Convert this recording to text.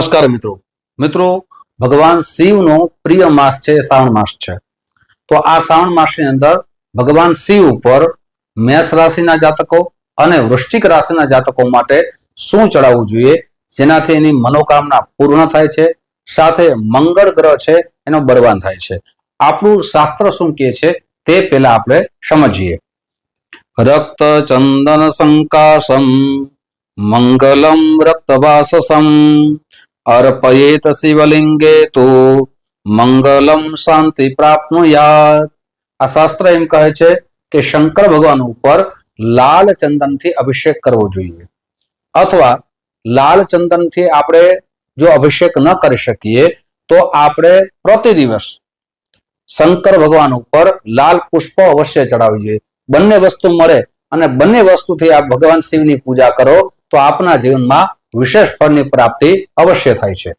નમસ્કાર મિત્રો. મિત્રો, ભગવાન શિવનો પ્રિય માસ છે, શ્રાવણ માસ છે. તો આ શ્રાવણ માસની અંદર ભગવાન શિવ ઉપર મેષ રાશિના જાતકો અને વૃશ્ચિક રાશિના જાતકો માટે શું ચડાવવું જોઈએ? જેનાથી એની મનોકામના પૂર્ણ થાય છે, સાથે મંગળ ગ્રહ છે, એનો બળવાન થાય છે. આપણું શાસ્ત્ર શું કહે છે તે પહેલા આપણે સમજીએ. રક્ત ચંદન સંકાશમ મંગલમ રક્તવાસસમ અર્પયેત શિવલિંગે તો મંગલમ શાંતિ પ્રાપ્નુયાત આ શાસ્ત્ર એમ કહે છે કે શંકર ભગવાન ઉપર લાલ ચંદનથી અભિષેક કરવો જોઈએ અથવા લાલ ચંદનથી આપણે જો અભિષેક ન કરી શકીએ તો આપણે પ્રતિ દિવસ શંકર ભગવાન ઉપર લાલ પુષ્પ અવશ્ય ચડાવવી જોઈએ બંને વસ્તુ મળે અને બંને વસ્તુથી આપ ભગવાન શિવની પૂજા કરો તો આપના જીવનમાં વિશેષ ફળની પ્રાપ્તિ અવશ્ય થાય છે.